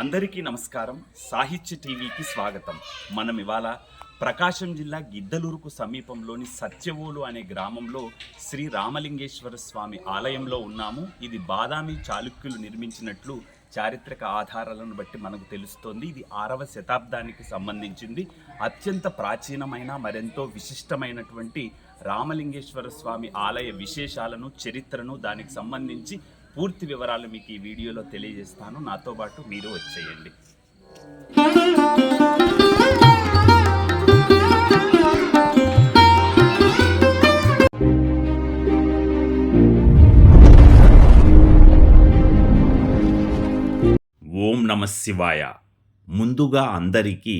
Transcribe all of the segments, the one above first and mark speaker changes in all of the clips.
Speaker 1: అందరికీ నమస్కారం. సాహిత్య టీవీకి స్వాగతం. మనం ఇవాళ ప్రకాశం జిల్లా గిద్దలూరుకు సమీపంలోని సత్యవోలు అనే గ్రామంలో శ్రీ రామలింగేశ్వర స్వామి ఆలయంలో ఉన్నాము. ఇది బాదామి చాళుక్యులు నిర్మించినట్లు చారిత్రక ఆధారాలను బట్టి మనకు తెలుస్తోంది. ఇది ఆరవ శతాబ్దానికి సంబంధించింది. అత్యంత ప్రాచీనమైన మరెంతో విశిష్టమైనటువంటి రామలింగేశ్వర స్వామి ఆలయ విశేషాలను చరిత్రను దానికి సంబంధించి పూర్తి వివరాలు మీకు ఈ వీడియోలో తెలియజేస్తాను. నాతో పాటు మీరు వచ్చేయండి. ఓం నమ శివాయ. ముందుగా అందరికీ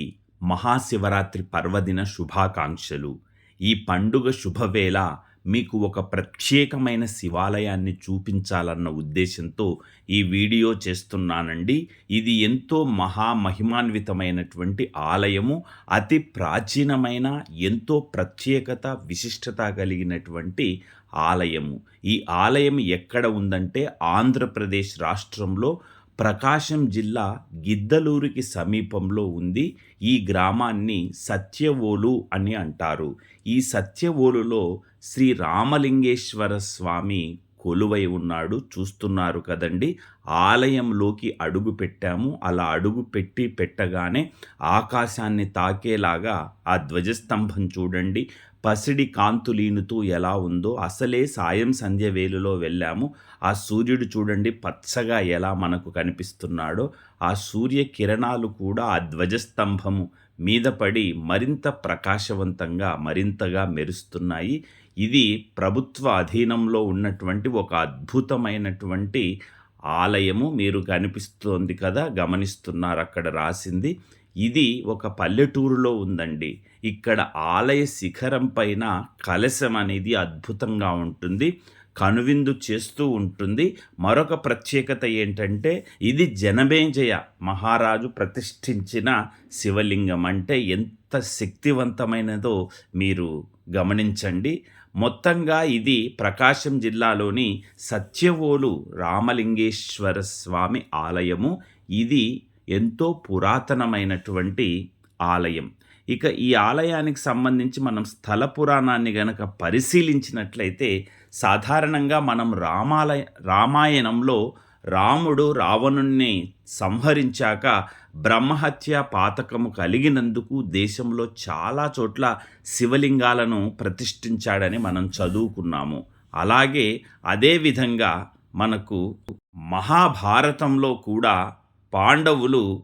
Speaker 1: మహాశివరాత్రి పర్వదిన శుభాకాంక్షలు. ఈ పండుగ శుభవేళ మీకు ఒక ప్రత్యేకమైన శివాలయాన్ని చూపించాలన్న ఉద్దేశంతో ఈ వీడియో చేస్తున్నానండి. ఇది ఎంతో మహామహిమాన్వితమైనటువంటి ఆలయము. అతి ప్రాచీనమైన ఎంతో ప్రత్యేకత విశిష్టత కలిగినటువంటి ఆలయము. ఈ ఆలయం ఎక్కడ ఉందంటే ఆంధ్రప్రదేశ్ రాష్ట్రంలో ప్రకాశం జిల్లా గిద్దలూరికి సమీపంలో ఉంది. ఈ గ్రామాన్ని సత్యవోలు అని అంటారు. ఈ సత్యవోలులో శ్రీ రామలింగేశ్వర స్వామి కొలువై ఉన్నాడు. చూస్తున్నారు కదండి. ఆలయంలోకి అడుగు పెట్టాము. అలా అడుగు పెట్టి పెట్టగానే ఆకాశాన్ని తాకేలాగా ఆ ధ్వజస్తంభం చూడండి. పసిడి కాంతులీనుతూ ఎలా ఉందో అసలే సాయం సంధ్య వేలులో వెళ్ళాము. ఆ సూర్యుడు చూడండి పచ్చగా ఎలా మనకు కనిపిస్తున్నాడో. ఆ సూర్య కిరణాలు కూడా ఆ ధ్వజస్తంభము మీద పడి మరింత ప్రకాశవంతంగా మరింతగా మెరుస్తున్నాయి. ఇది ప్రభుత్వ అధీనంలో ఉన్నటువంటి ఒక అద్భుతమైనటువంటి ఆలయము. మీరు కనిపిస్తోంది కదా గమనిస్తున్నారు అక్కడ రాసింది. ఇది ఒక పల్లెటూరులో ఉందండి. ఇక్కడ ఆలయ శిఖరం పైన కలశం అనేది అద్భుతంగా ఉంటుంది. కనువిందు చేస్తూ ఉంటుంది. మరొక ప్రత్యేకత ఏంటంటే ఇది జనమేజయ మహారాజు ప్రతిష్ఠించిన శివలింగం. అంటే ఎంత శక్తివంతమైనదో మీరు గమనించండి. మొత్తంగా ఇది ప్రకాశం జిల్లాలోని సత్యవోలు రామలింగేశ్వర స్వామి ఆలయము. ఇది ఎంతో పురాతనమైనటువంటి ఆలయం. ఇక ఈ ఆలయానికి సంబంధించి మనం స్థల పురాణాన్ని గనక పరిశీలించినట్లయితే సాధారణంగా మనం రామాలయ రామాయణంలో రాముడు రావణుణ్ణి సంహరించాక బ్రహ్మహత్య పాతకము కలిగినందుకు దేశంలో చాలా చోట్ల శివలింగాలను ప్రతిష్ఠించాడని మనం చదువుకున్నాము. అలాగే అదేవిధంగా మనకు మహాభారతంలో కూడా పాండవులు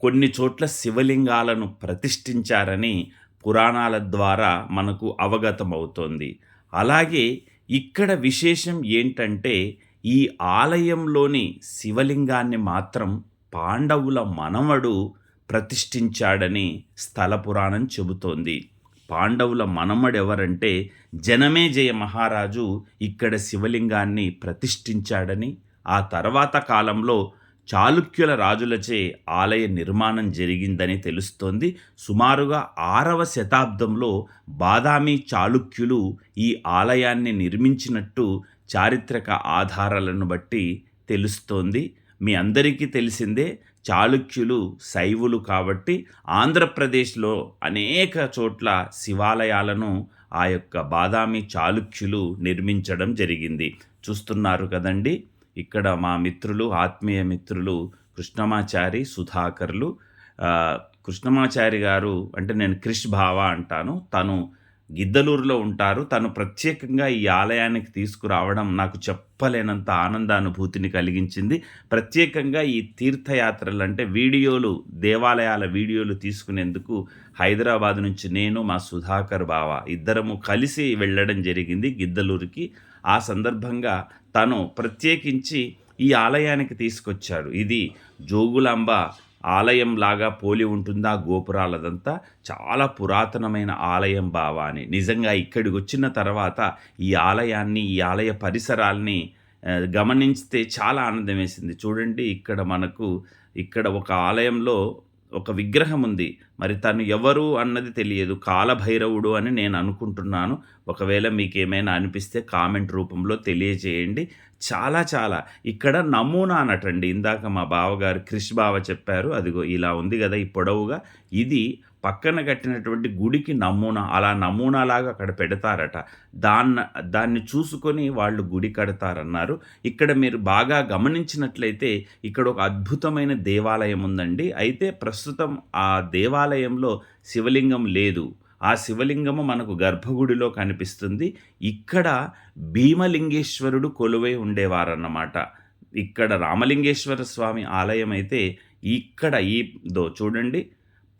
Speaker 1: కొన్ని చోట్ల శివలింగాలను ప్రతిష్ఠించారని పురాణాల ద్వారా మనకు అవగతమవుతోంది. అలాగే ఇక్కడ విశేషం ఏంటంటే ఈ ఆలయంలోని శివలింగాన్ని మాత్రం పాండవుల మనవడు ప్రతిష్ఠించాడని స్థల పురాణం చెబుతోంది. పాండవుల మనమడెవరంటే జనమేజయ మహారాజు ఇక్కడ శివలింగాన్ని ప్రతిష్ఠించాడని ఆ తర్వాత కాలంలో చాళుక్యుల రాజులచే ఆలయ నిర్మాణం జరిగిందని తెలుస్తోంది. సుమారుగా ఆరవ శతాబ్దంలో బాదామి చాళుక్యులు ఈ ఆలయాన్ని నిర్మించినట్టు చారిత్రక ఆధారాలను బట్టి తెలుస్తోంది. మీ అందరికీ తెలిసిందే చాళుక్యులు శైవులు కాబట్టి ఆంధ్రప్రదేశ్లో అనేక చోట్ల శివాలయాలను ఆ యొక్క బాదామి చాళుక్యులు నిర్మించడం జరిగింది. చూస్తున్నారు కదండి ఇక్కడ మా మిత్రులు ఆత్మీయ మిత్రులు కృష్ణమాచారి సుధాకర్లు. కృష్ణమాచారి గారు అంటే నేను క్రిష్ భావ అంటాను. తను గిద్దలూరులో ఉంటారు. తను ప్రత్యేకంగా ఈ ఆలయానికి తీసుకురావడం నాకు చెప్పలేనంత ఆనందానుభూతిని కలిగించింది. ప్రత్యేకంగా ఈ తీర్థయాత్రలు అంటే వీడియోలు దేవాలయాల వీడియోలు తీసుకునేందుకు హైదరాబాద్ నుంచి నేను మా సుధాకర్ బావ ఇద్దరము కలిసి వెళ్ళడం జరిగింది గిద్దలూరుకి. ఆ సందర్భంగా తను ప్రత్యేకించి ఈ ఆలయానికి తీసుకొచ్చాడు. ఇది జోగులాంబ ఆలయం లాగా పోలి ఉంటుందా గోపురాలదంతా? చాలా పురాతనమైన ఆలయం బావా అని. నిజంగా ఇక్కడికి వచ్చిన తర్వాత ఈ ఆలయాన్ని ఈ ఆలయ పరిసరాల్ని గమనిస్తే చాలా ఆనందం వేసింది. చూడండి ఇక్కడ మనకు ఇక్కడ ఒక ఆలయంలో
Speaker 2: ఒక విగ్రహం ఉంది. మరి తను ఎవరు అన్నది తెలియదు. కాలభైరవుడు అని నేను అనుకుంటున్నాను. ఒకవేళ మీకు ఏమైనా అనిపిస్తే కామెంట్ రూపంలో తెలియజేయండి. చాలా చాలా. ఇక్కడ నమూనా అనటండి ఇందాక మా బావగారు క్రిష్ బావ చెప్పారు. అదిగో ఇలా ఉంది కదా ఈ పొడవుగా. ఇది పక్కన కట్టినటువంటి గుడికి నమూనా అలా నమూనాలాగా అక్కడ పెడతారట. దాన్న దాన్ని చూసుకొని వాళ్ళు గుడి కడతారన్నారు. ఇక్కడ మీరు బాగా గమనించినట్లయితే ఇక్కడ ఒక అద్భుతమైన దేవాలయం ఉందండి. అయితే ప్రస్తుతం ఆ దేవాలయంలో శివలింగం లేదు. ఆ శివలింగము మనకు గర్భగుడిలో కనిపిస్తుంది. ఇక్కడ భీమలింగేశ్వరుడు కొలువై ఉండేవారన్నమాట. ఇక్కడ రామలింగేశ్వర స్వామి ఆలయం అయితే ఇక్కడ ఈ దో చూడండి.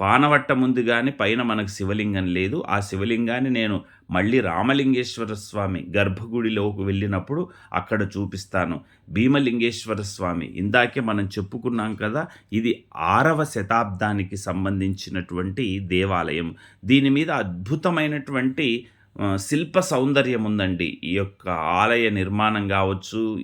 Speaker 2: పానవట్ట ముందు కానీ పైన మనకు శివలింగం లేదు. ఆ శివలింగాన్ని నేను మళ్ళీ రామలింగేశ్వర స్వామి గర్భగుడిలోకి వెళ్ళినప్పుడు అక్కడ చూపిస్తాను. భీమలింగేశ్వర స్వామి ఇందాకే మనం చెప్పుకున్నాం కదా ఇది ఆరవ శతాబ్దానికి సంబంధించినటువంటి దేవాలయం. దీని మీద అద్భుతమైనటువంటి శిల్ప సౌందర్యం ఉందండి ఈ యొక్క ఆలయ నిర్మాణం కావచ్చు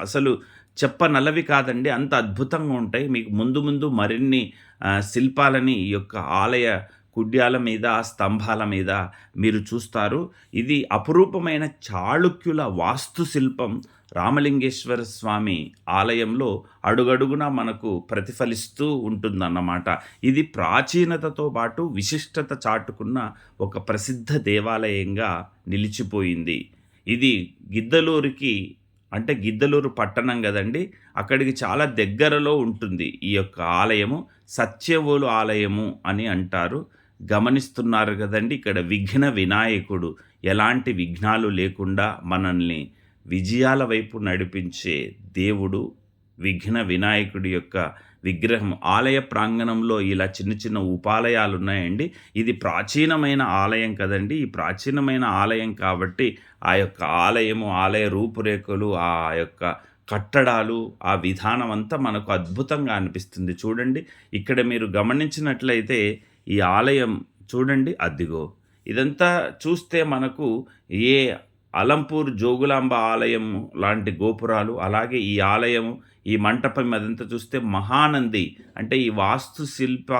Speaker 2: అసలు చెప్పనలవి కాదండి అంత అద్భుతంగా ఉంటాయి. మీకు ముందు ముందు మరిన్ని శిల్పాలని ఈ యొక్క ఆలయ కుడ్యాల మీద స్తంభాల మీద మీరు చూస్తారు. ఇది అపురూపమైన చాళుక్యుల వాస్తుశిల్పం. రామలింగేశ్వర స్వామి ఆలయంలో అడుగడుగునా మనకు ప్రతిఫలిస్తూ ఉంటుందన్నమాట. ఇది ప్రాచీనతతో పాటు విశిష్టత చాటుకున్న ఒక ప్రసిద్ధ దేవాలయంగా నిలిచిపోయింది. ఇది గిద్దలూరుకి అంటే గిద్దలూరు పట్టణం కదండి అక్కడికి చాలా దగ్గరలో ఉంటుంది ఈ యొక్క ఆలయము. సత్యవోలు ఆలయము అని అంటారు. గమనిస్తున్నారు కదండి ఇక్కడ విఘ్న వినాయకుడు. ఎలాంటి విఘ్నాలు లేకుండా మనల్ని విజయాల వైపు నడిపించే దేవుడు విఘ్న వినాయకుడి యొక్క విగ్రహం. ఆలయ ప్రాంగణంలో ఇలా చిన్న చిన్న ఉపాలయాలు ఉన్నాయండి ఇది ప్రాచీనమైన ఆలయం కదండి. ఈ ప్రాచీనమైన ఆలయం కాబట్టి ఆ యొక్క ఆలయము ఆలయ రూపురేఖలు ఆ యొక్క కట్టడాలు ఆ విధానం అంతా మనకు అద్భుతంగా అనిపిస్తుంది. చూడండి ఇక్కడ మీరు గమనించినట్లయితే ఈ ఆలయం చూడండి అద్దిగో ఇదంతా చూస్తే మనకు ఏ అలంపూర్ జోగులాంబ ఆలయం లాంటి గోపురాలు అలాగే ఈ ఆలయం ఈ మంటపం అదంతా చూస్తే మహానంది. అంటే ఈ వాస్తు శిల్ప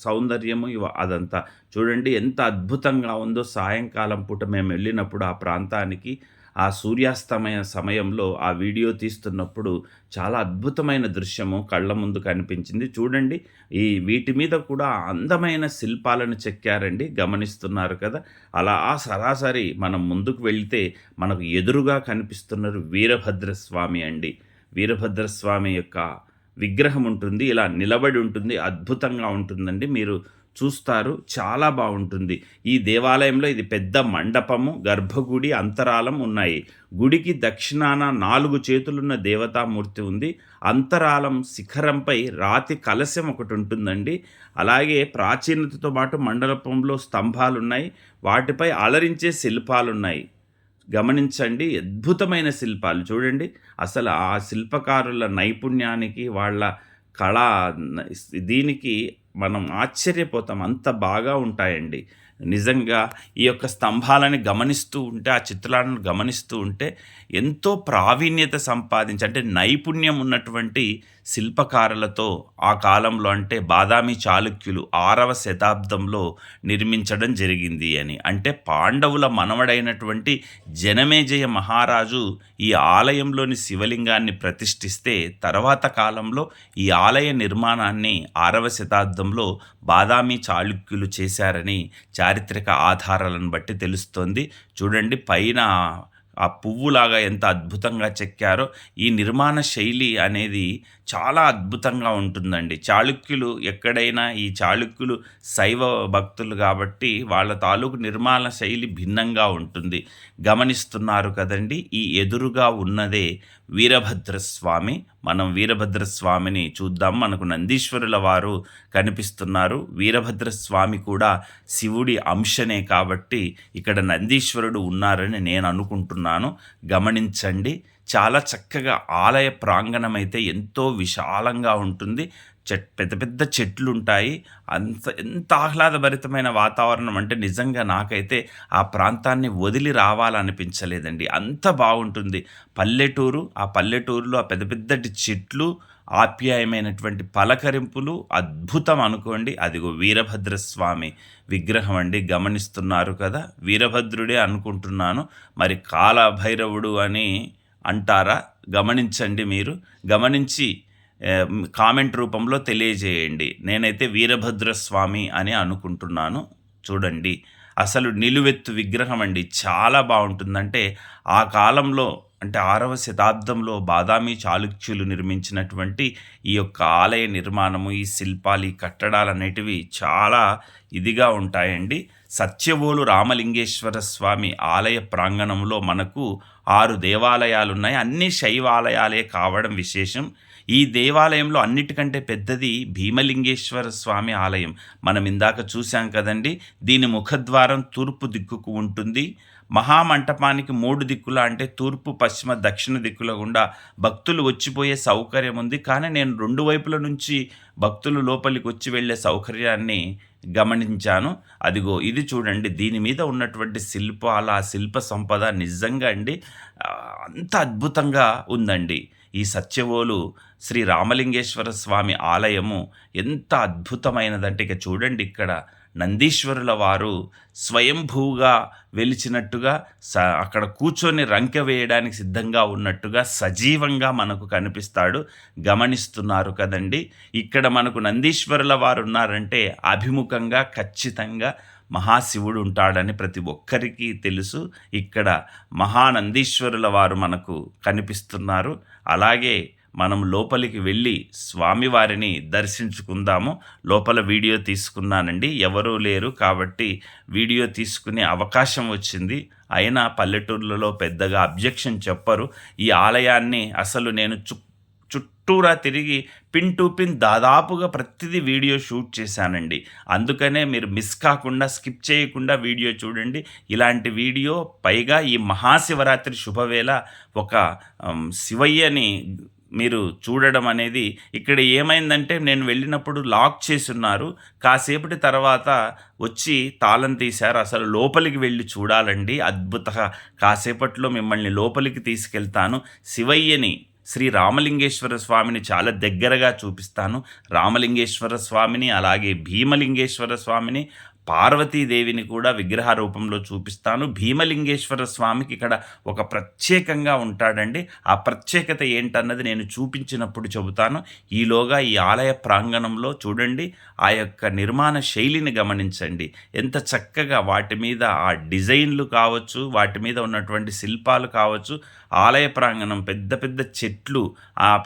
Speaker 2: సౌందర్యము అదంతా. చూడండి ఎంత అద్భుతంగా ఉందో సాయంకాలం పూట మేము వెళ్ళినప్పుడు ఆ ప్రాంతానికి ఆ సూర్యాస్తమయ సమయంలో ఆ వీడియో తీస్తున్నప్పుడు చాలా అద్భుతమైన దృశ్యము కళ్ళ ముందు కనిపించింది. చూడండి ఈ వీటి మీద కూడా అందమైన శిల్పాలను చెక్కారండి గమనిస్తున్నారు కదా. అలా ఆ సరాసరి మనం ముందుకు వెళ్తే మనకు ఎదురుగా కనిపిస్తున్నారు వీరభద్రస్వామి అండి. వీరభద్రస్వామి యొక్క విగ్రహం ఉంటుంది ఇలా నిలబడి ఉంటుంది అద్భుతంగా ఉంటుందండి. మీరు చూస్తారు. చాలా బాగుంటుంది. ఈ దేవాలయంలో ఇది పెద్ద మండపము గర్భగుడి అంతరాలం ఉన్నాయి. గుడికి దక్షిణాన నాలుగు చేతులున్న దేవతామూర్తి ఉంది. అంతరాలం శిఖరంపై రాతి కలశం ఒకటి ఉంటుందండి. అలాగే ప్రాచీనతతో పాటు మండపంలో స్తంభాలు ఉన్నాయి వాటిపై అలరించే శిల్పాలు ఉన్నాయి గమనించండి అద్భుతమైన శిల్పాలు. చూడండి అసలు ఆ శిల్పకారుల నైపుణ్యానికి వాళ్ళ కళ దీనికి మనం ఆశ్చర్యపోతాం. అంత బాగా ఉంటాయండి. నిజంగా ఈ యొక్క స్తంభాలని గమనిస్తూ ఉంటే ఆ చిత్రాలను గమనిస్తూ ఉంటే ఎంతో ప్రావీణ్యత సంపాదించి అంటే నైపుణ్యం ఉన్నటువంటి శిల్పకారులతో ఆ కాలంలో అంటే బాదామి చాళుక్యులు ఆరవ శతాబ్దంలో నిర్మించడం జరిగింది అని. అంటే పాండవుల మనవడైనటువంటి జనమేజయ మహారాజు ఈ ఆలయంలోని శివలింగాన్ని ప్రతిష్ఠిస్తే తర్వాత కాలంలో ఈ ఆలయ నిర్మాణాన్ని ఆరవ శతాబ్దంలో బాదామి చాళుక్యులు చేశారని చారిత్రక ఆధారాలను బట్టి తెలుస్తోంది. చూడండి పైన ఆ పువ్వులాగా ఎంత అద్భుతంగా చెక్కారో ఈ నిర్మాణ శైలి అనేది చాలా అద్భుతంగా ఉంటుందండి. చాళుక్యులు ఎక్కడైనా ఈ చాళుక్యులు శైవ భక్తులు కాబట్టి వాళ్ళ తాలూకు నిర్మాణ శైలి భిన్నంగా ఉంటుంది. గమనిస్తున్నారు కదండి ఈ ఎదురుగా ఉన్నదే వీరభద్రస్వామి మనం వీరభద్రస్వామిని చూద్దాం మనకు నందీశ్వరుల వారు కనిపిస్తున్నారు. వీరభద్రస్వామి కూడా శివుడి అంశనే కాబట్టి ఇక్కడ నందీశ్వరుడు ఉన్నారని నేను అనుకుంటున్నాను. గమనించండి. చాలా చక్కగా ఆలయ ప్రాంగణం అయితే ఎంతో విశాలంగా ఉంటుంది. చెట్ పెద్ద పెద్ద చెట్లు ఉంటాయి అంత ఎంత ఆహ్లాదభరితమైన వాతావరణం అంటే నిజంగా నాకైతే ఆ ప్రాంతాన్ని వదిలి రావాలనిపించలేదండి. అంత బాగుంటుంది. పల్లెటూరు ఆ పల్లెటూరులో ఆ పెద్ద పెద్దటి చెట్లు ఆప్యాయమైనటువంటి పలకరింపులు అద్భుతం అనుకోండి. అదిగో వీరభద్రస్వామి విగ్రహం అండి. గమనిస్తున్నారు కదా? వీరభద్రుడే అనుకుంటున్నాను. మరి కాలభైరవుడు అని అంటారా? గమనించండి మీరు. గమనించి కామెంట్ రూపంలో తెలియజేయండి. నేనైతే వీరభద్రస్వామి అని అనుకుంటున్నాను. చూడండి. అసలు నిలువెత్తు విగ్రహం అండి. చాలా బాగుంటుందంటే ఆ కాలంలో అంటే ఆరవ శతాబ్దంలో బాదామి చాళుక్యులు నిర్మించినటువంటి ఈ యొక్క ఆలయ నిర్మాణము ఈ శిల్పాలు ఈ కట్టడాలు అనేటివి చాలా ఇదిగా ఉంటాయండి. సత్యవోలు రామలింగేశ్వర స్వామి ఆలయ ప్రాంగణంలో మనకు ఆరు దేవాలయాలు ఉన్నాయి అన్ని శైవాలయాలే కావడం విశేషం. ఈ దేవాలయంలో అన్నిటికంటే పెద్దది భీమలింగేశ్వర స్వామి ఆలయం. మనం ఇందాక చూశాం కదండి దీని ముఖద్వారం తూర్పు దిక్కుకు ఉంటుంది. మహామంటపానికి మూడు దిక్కుల అంటే తూర్పు పశ్చిమ దక్షిణ దిక్కుల గుండా భక్తులు వచ్చిపోయే సౌకర్యం ఉంది. కానీ నేను రెండు వైపుల నుంచి భక్తులు లోపలికి వచ్చి వెళ్ళే సౌకర్యాన్ని గమనించాను. అదిగో ఇది చూడండి దీని మీద ఉన్నటువంటి శిల్పాల శిల్ప సంపద నిజంగా అండి అంత అద్భుతంగా ఉందండి. ఈ సత్యవోలు శ్రీ రామలింగేశ్వర స్వామి ఆలయము ఎంత అద్భుతమైనదంటే ఇక చూడండి ఇక్కడ నందీశ్వరుల వారు స్వయంభూగా వెలిచినట్టుగా స అక్కడ కూర్చొని రంకె వేయడానికి సిద్ధంగా ఉన్నట్టుగా సజీవంగా మనకు కనిపిస్తాడు. గమనిస్తున్నారు కదండి. ఇక్కడ మనకు నందీశ్వరుల వారు ఉన్నారంటే అభిముఖంగా ఖచ్చితంగా మహాశివుడు ఉంటాడని ప్రతి ఒక్కరికి తెలుసు. ఇక్కడ మహానందీశ్వరుల వారు మనకు కనిపిస్తున్నారు. అలాగే మనం లోపలికి వెళ్ళి స్వామివారిని దర్శించుకుందాము. లోపల వీడియో తీసుకున్నానండి. ఎవరూ లేరు కాబట్టి వీడియో తీసుకునే అవకాశం వచ్చింది. అయినా పల్లెటూర్లలో పెద్దగా అబ్జెక్షన్ చెప్పరు. ఈ ఆలయాన్ని అసలు నేను చు చుట్టూరా తిరిగి పిన్ టు పిన్ దాదాపుగా ప్రతిదీ వీడియో షూట్ చేశానండి. అందుకనే మీరు మిస్ కాకుండా స్కిప్ చేయకుండా వీడియో చూడండి. ఇలాంటి వీడియో పైగా ఈ మహాశివరాత్రి శుభవేళ ఒక శివయ్యని మీరు చూడడం అనేది ఇక్కడ ఏమైందంటే నేను వెళ్ళినప్పుడు లాక్ చేసి ఉన్నారు కాసేపటి తర్వాత వచ్చి తాళం తీశారు. అసలు లోపలికి వెళ్ళి చూడాలండి. అద్భుత కాసేపట్లో మిమ్మల్ని లోపలికి తీసుకెళ్తాను. శివయ్యని శ్రీ రామలింగేశ్వర స్వామిని చాలా దగ్గరగా చూపిస్తాను. రామలింగేశ్వర స్వామిని అలాగే భీమలింగేశ్వర స్వామిని పార్వతీదేవిని కూడా విగ్రహ రూపంలో చూపిస్తాను. భీమలింగేశ్వర స్వామికి ఇక్కడ ఒక ప్రత్యేకంగా ఉంటాడండి. ఆ ప్రత్యేకత ఏంటన్నది నేను చూపించినప్పుడు చెబుతాను. ఈలోగా ఈ ఆలయ ప్రాంగణంలో చూడండి ఆ యొక్క నిర్మాణ శైలిని గమనించండి. ఎంత చక్కగా వాటి మీద ఆ డిజైన్లు కావచ్చు వాటి మీద ఉన్నటువంటి శిల్పాలు కావచ్చు ఆలయ ప్రాంగణం పెద్ద పెద్ద చెట్లు ఆ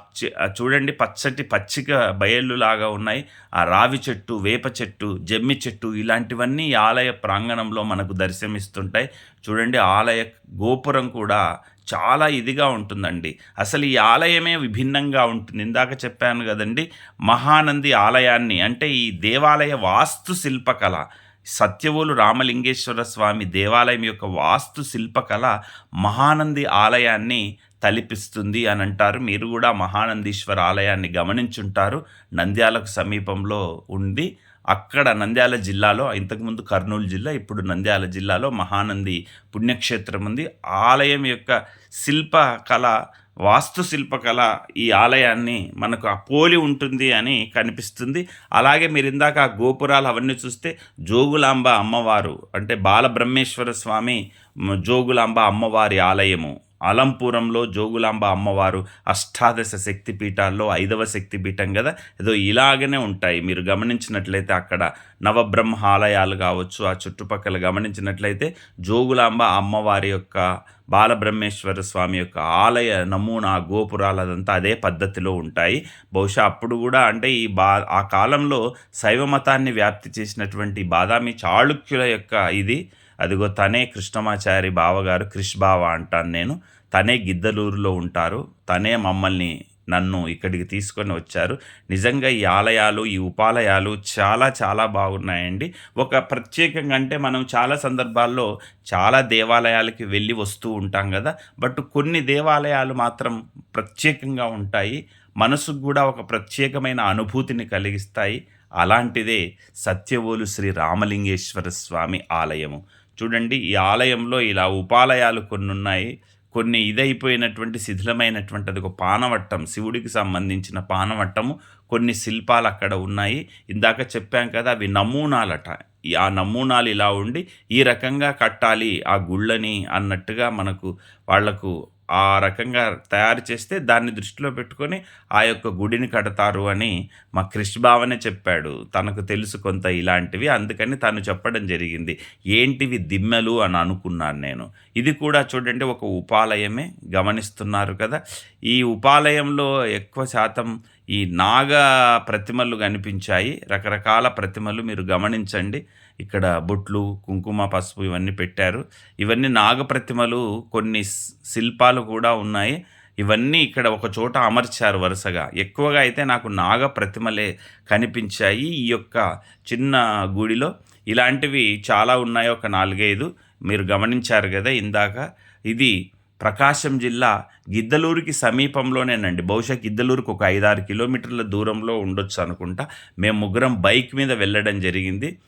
Speaker 2: చూడండి పచ్చటి పచ్చిక బయళ్ళులాగా ఉన్నాయి. ఆ రావి చెట్టు వేప చెట్టు జమ్మి చెట్టు ఇలాంటి ఇలాంటివన్నీ ఈ ఆలయ ప్రాంగణంలో మనకు దర్శనమిస్తుంటాయి. చూడండి ఆలయ గోపురం కూడా చాలా ఇదిగా ఉంటుందండి. అసలు ఈ ఆలయమే విభిన్నంగా ఉంటుంది. ఇందాక చెప్పాను కదండి మహానంది ఆలయాన్ని అంటే ఈ దేవాలయ వాస్తు శిల్పకళ. సత్యవోలు రామలింగేశ్వర స్వామి దేవాలయం యొక్క వాస్తు శిల్పకళ మహానంది ఆలయాన్ని తలిపిస్తుంది అని అంటారు. మీరు కూడా మహానందీశ్వర ఆలయాన్ని గమనించుంటారు. నంద్యాలకు సమీపంలో ఉంది. అక్కడ నంద్యాల జిల్లాలో ఇంతకుముందు కర్నూలు జిల్లా ఇప్పుడు నంద్యాల జిల్లాలో మహానంది పుణ్యక్షేత్రం ఉంది. ఆలయం యొక్క శిల్ప కళ వాస్తు శిల్పకళ ఈ ఆలయాన్ని మనకు ఆ పోలి ఉంటుంది అని కనిపిస్తుంది. అలాగే మీరు ఇందాక ఆ గోపురాలు అవన్నీ చూస్తే జోగులాంబ అమ్మవారు అంటే బాలబ్రహ్మేశ్వర స్వామి జోగులాంబ అమ్మవారి ఆలయము. అలంపురంలో జోగులాంబ అమ్మవారు అష్టాదశ శక్తిపీఠాల్లో ఐదవ శక్తిపీఠం కదా? ఏదో ఇలాగనే ఉంటాయి. మీరు గమనించినట్లయితే అక్కడ నవబ్రహ్మ ఆలయాలు కావచ్చు ఆ చుట్టుపక్కల గమనించినట్లయితే జోగులాంబ అమ్మవారి యొక్క బాలబ్రహ్మేశ్వర స్వామి యొక్క ఆలయ నమూనా గోపురాలు అదంతా అదే పద్ధతిలో ఉంటాయి. బహుశా అప్పుడు కూడా అంటే ఈ బా ఆ కాలంలో శైవ మతాన్ని వ్యాప్తి చేసినటువంటి బాదామి చాళుక్యుల యొక్క ఇది అదిగో తనే కృష్ణమాచారి బావగారు క్రిష్ బావ అంటాను నేను. తనే గిద్దలూరులో ఉంటారు. తనే మమ్మల్ని నన్ను ఇక్కడికి తీసుకొని వచ్చారు. నిజంగా ఈ ఆలయాలు ఈ ఉపాలయాలు చాలా చాలా బాగున్నాయండి. ఒక ప్రత్యేకంగా అంటే మనం చాలా సందర్భాల్లో చాలా దేవాలయాలకి వెళ్ళి వస్తూ ఉంటాం కదా. బట్ కొన్ని దేవాలయాలు మాత్రం ప్రత్యేకంగా ఉంటాయి. మనసుకు కూడా ఒక ప్రత్యేకమైన అనుభూతిని కలిగిస్తాయి. అలాంటిదే సత్యవోలు శ్రీ రామలింగేశ్వర స్వామి ఆలయము. చూడండి ఈ ఆలయంలో ఇలా ఉపాలయాలు కొన్ని ఉన్నాయి కొన్ని ఇదైపోయినటువంటి శిథిలమైనటువంటి అది ఒక పానవట్టం. శివుడికి సంబంధించిన పానవట్టము. కొన్ని శిల్పాలు అక్కడ ఉన్నాయి. ఇందాక చెప్పాం కదా అవి నమూనాలట. ఈ ఆ నమూనాలు ఇలా ఉండి ఈ రకంగా కట్టాలి ఆ గుళ్ళని అన్నట్టుగా మనకు వాళ్ళకు ఆ రకంగా తయారు చేస్తే దాన్ని దృష్టిలో పెట్టుకొని ఆ యొక్క గుడిని కడతారు అని మా క్రిష్ బావనే చెప్పాడు. తనకు తెలుసు కొంత ఇలాంటివి అందుకని తను చెప్పడం జరిగింది. ఏంటివి దిమ్మెలు అని అనుకున్నాను నేను. ఇది కూడా చూడండి ఒక ఉపాలయమే గమనిస్తున్నారు కదా. ఈ ఉపాలయంలో ఎక్కువ శాతం ఈ నాగ ప్రతిమలు కనిపించాయి. రకరకాల ప్రతిమలు మీరు గమనించండి. ఇక్కడ బొట్లు కుంకుమ పసుపు ఇవన్నీ పెట్టారు. ఇవన్నీ నాగ ప్రతిమలు కొన్ని శిల్పాలు కూడా ఉన్నాయి. ఇవన్నీ ఇక్కడ ఒక చోట అమర్చారు వరుసగా. ఎక్కువగా అయితే నాకు నాగ ప్రతిమలే కనిపించాయి ఈ యొక్క చిన్న గుడిలో. ఇలాంటివి చాలా ఉన్నాయి ఒక నాలుగైదు మీరు గమనించారు కదా ఇందాక. ఇది ప్రకాశం జిల్లా గిద్దలూరుకి సమీపంలోనేనండి. బహుశా గిద్దలూరుకు ఒక ఐదారు కిలోమీటర్ల దూరంలో ఉండొచ్చు అనుకుంటా. మేము ముగ్గురం బైక్ మీద వెళ్ళడం జరిగింది.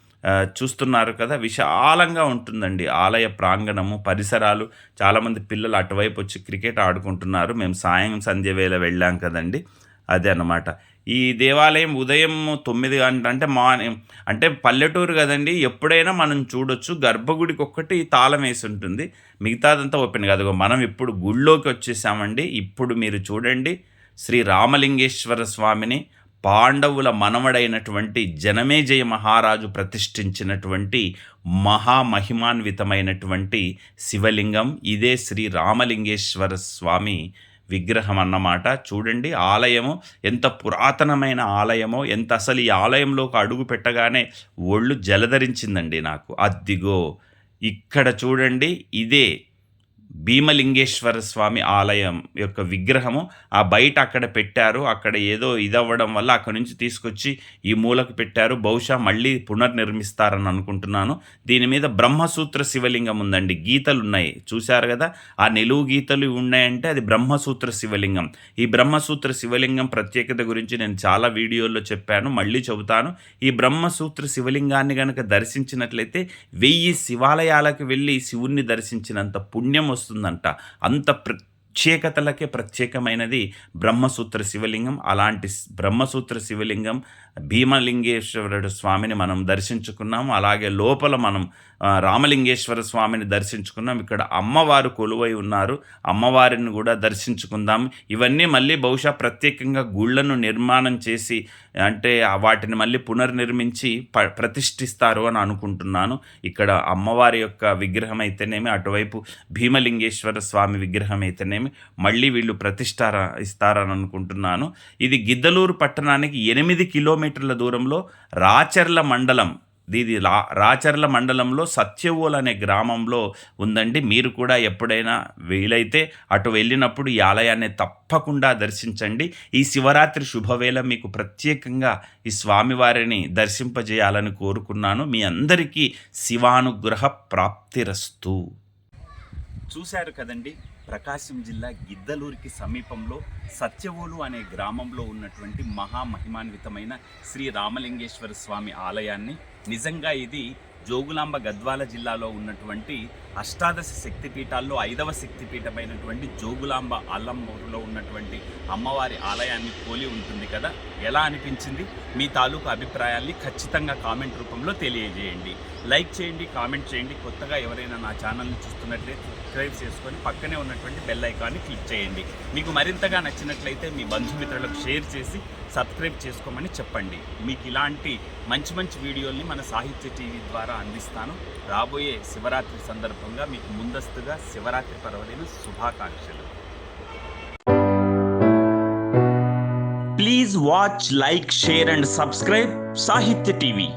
Speaker 2: చూస్తున్నారు కదా విశాలంగా ఉంటుందండి. ఆలయ ప్రాంగణము పరిసరాలు. చాలామంది పిల్లలు అటువైపు వచ్చి క్రికెట్ ఆడుకుంటున్నారు. మేము సాయం సంధ్య వేళ వెళ్ళాం కదండి. అదే అన్నమాట. ఈ దేవాలయం ఉదయం తొమ్మిది గంట అంటే మార్నింగ్ అంటే పల్లెటూరు కదండి ఎప్పుడైనా మనం చూడొచ్చు. గర్భగుడికి ఒక్కటి తాళం వేసి ఉంటుంది. మిగతాదంతా ఓపెన్ కాదు. మనం ఇప్పుడు గుళ్ళోకి వచ్చేసామండి. ఇప్పుడు మీరు చూడండి శ్రీ రామలింగేశ్వర స్వామిని పాండవుల మనవడైనటువంటి జనమేజయ మహారాజు ప్రతిష్ఠించినటువంటి మహామహిమాన్వితమైనటువంటి శివలింగం. ఇదే శ్రీ రామలింగేశ్వర స్వామి విగ్రహం అన్నమాట చూడండి ఆలయము ఎంత పురాతనమైన ఆలయమో ఎంత అసలు ఈ ఆలయంలోకి అడుగు పెట్టగానే ఒళ్ళు జలధరించిందండి నాకు. అద్దిగో ఇక్కడ చూడండి ఇదే భీమలింగేశ్వర స్వామి ఆలయం యొక్క విగ్రహము ఆ బయట అక్కడ పెట్టారు. అక్కడ ఏదో ఇదవ్వడం వల్ల అక్కడ నుంచి తీసుకొచ్చి ఈ మూలకు పెట్టారు. బహుశా మళ్ళీ పునర్నిర్మిస్తారని అనుకుంటున్నాను. దీని మీద బ్రహ్మసూత్ర శివలింగం ఉందండి. గీతలు ఉన్నాయి. చూశారు కదా? ఆ నిలువు గీతలు ఉన్నాయంటే అది బ్రహ్మసూత్ర శివలింగం. ఈ బ్రహ్మసూత్ర శివలింగం ప్రత్యేకత గురించి నేను చాలా వీడియోల్లో చెప్పాను. మళ్ళీ చెబుతాను. ఈ బ్రహ్మసూత్ర శివలింగాన్ని కనుక దర్శించినట్లయితే వెయ్యి శివాలయాలకు వెళ్ళి శివుణ్ణి దర్శించినంత పుణ్యం వస్తుంది. వస్తుందంట. అంత ప్రత్యేకతలకే ప్రత్యేకమైనది బ్రహ్మసూత్ర శివలింగం. అలాంటి బ్రహ్మసూత్ర శివలింగం భీమలింగేశ్వరుడు స్వామిని మనం దర్శించుకున్నాము. అలాగే లోపల మనం రామలింగేశ్వర స్వామిని దర్శించుకున్నాం ఇక్కడ అమ్మవారు కొలువై ఉన్నారు. అమ్మవారిని కూడా దర్శించుకుందాం ఇవన్నీ మళ్ళీ బహుశా ప్రత్యేకంగా గుళ్ళను నిర్మాణం చేసి అంటే వాటిని మళ్ళీ పునర్నిర్మించి ప ప్రతిష్ఠిస్తారు అని అనుకుంటున్నాను. ఇక్కడ అమ్మవారి యొక్క విగ్రహం అయితేనేమి అటువైపు భీమలింగేశ్వర స్వామి విగ్రహం అయితేనేమి మళ్ళీ వీళ్ళు ప్రతిష్ఠ ఇస్తారని అనుకుంటున్నాను. ఇది గిద్దలూరు పట్టణానికి ఎనిమిది కిలోమీటర్ కిలోమీటర్ల దూరంలో రాచర్ల మండలం ఇది రా రాచర్ల మండలంలో సత్యవోల్ అనే గ్రామంలో ఉందండి. మీరు కూడా ఎప్పుడైనా వీలైతే అటు వెళ్ళినప్పుడు ఈ ఆలయాన్ని తప్పకుండా దర్శించండి. ఈ శివరాత్రి శుభవేళ మీకు ప్రత్యేకంగా ఈ స్వామివారిని దర్శింపజేయాలని కోరుకున్నాను. మీ అందరికీ శివానుగ్రహ ప్రాప్తిరస్తు.
Speaker 1: చూశారు కదండి ప్రకాశం జిల్లా గిద్దలూరికి సమీపంలో సత్యవోలు అనే గ్రామంలో ఉన్నటువంటి మహామహిమాన్వితమైన శ్రీ రామలింగేశ్వర స్వామి ఆలయాన్ని నిజంగా ఇది జోగులాంబ గద్వాల జిల్లాలో ఉన్నటువంటి అష్టాదశ శక్తిపీఠాల్లో ఐదవ శక్తిపీఠమైనటువంటి జోగులాంబ అల్లమ్మూరులో ఉన్నటువంటి అమ్మవారి ఆలయాన్ని పోలి ఉంటుంది కదా? ఎలా అనిపించింది? మీ తాలూకు అభిప్రాయాల్ని ఖచ్చితంగా కామెంట్ రూపంలో తెలియజేయండి. లైక్ చేయండి కామెంట్ చేయండి. కొత్తగా ఎవరైనా నా ఛానల్ని చూస్తున్నట్లయితే సబ్స్క్రైబ్ చేసుకొని పక్కనే ఉన్నటువంటి బెల్ ఐకాన్ని క్లిక్ చేయండి. మీకు మరింతగా నచ్చినట్లయితే మీ బంధుమిత్రులకు షేర్ చేసి సబ్స్క్రైబ్ చేసుకోమని చెప్పండి. మీకు ఇలాంటి మంచి మంచి వీడియోల్ని మన సాహిత్య టీవీ ద్వారా అందిస్తాను. రాబోయే శివరాత్రి సందర్భంగా మీకు ముందస్తుగా శివరాత్రి పర్వదిన శుభాకాంక్షలు. Please watch like share and subscribe Sahitya TV